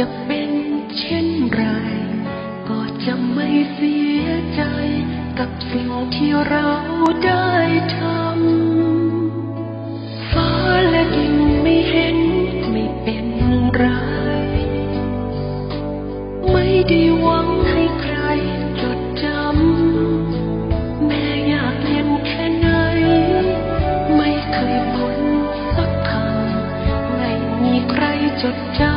จะเป็นเช่นไร ก็จะไม่เสียใจกับสิ่งที่เราได้ทำฟ้าและดินไม่เห็นไม่เป็นไรไม่ได้หวังให้ใครจดจำแม่อยากเห็นแค่ไหน ไม่เคยพ้นสักคำไม่มีใครจดจำ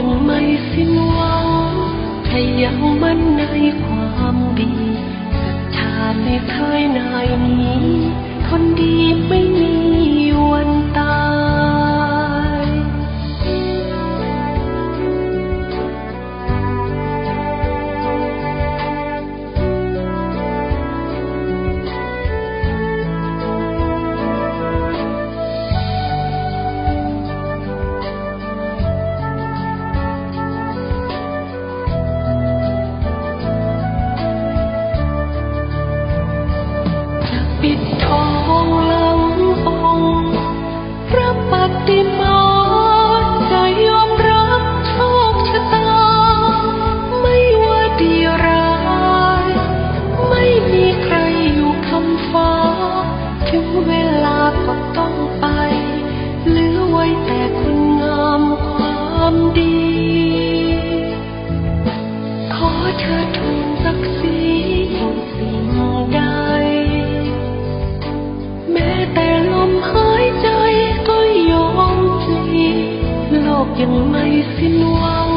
ยังไม่สิ้นหวังถ้ายังมั่นในความดีศรัทธาไม่เคยนายนี้คนดี แต่คุณงามความดี ขอเธอทูลศักดิ์ศรีอย่งสิ่งใด แม้แต่ลมหายใจก็ยอมพลีโลกยังไม่สิ้นหวัง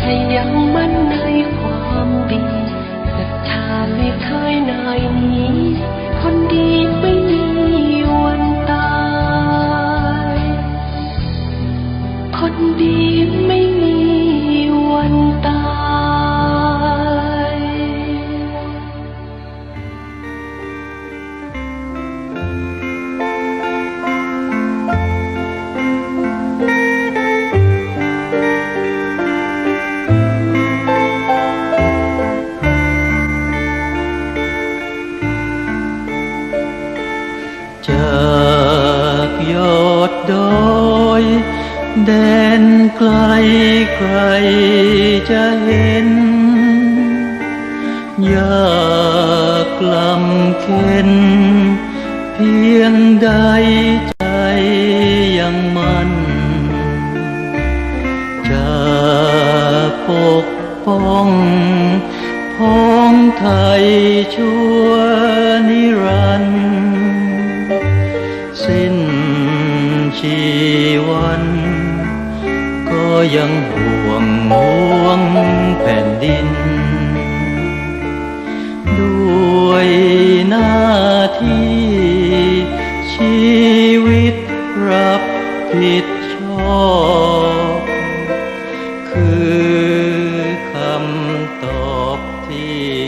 ถ้ายังมั่นในความดีศรัทธาไม่เคยนายหนี้ ย แดนไกลใครจะเห็น อยากกลำเข็นเพียงใดใจยังมันจะปกป้องพ้องไทยช่วนิ ชีวัน ก็ยังห่วงห่วงแผ่นดิน ด้วยหน้าที่ ชีวิตรับผิดชอบ คือคำตอบที่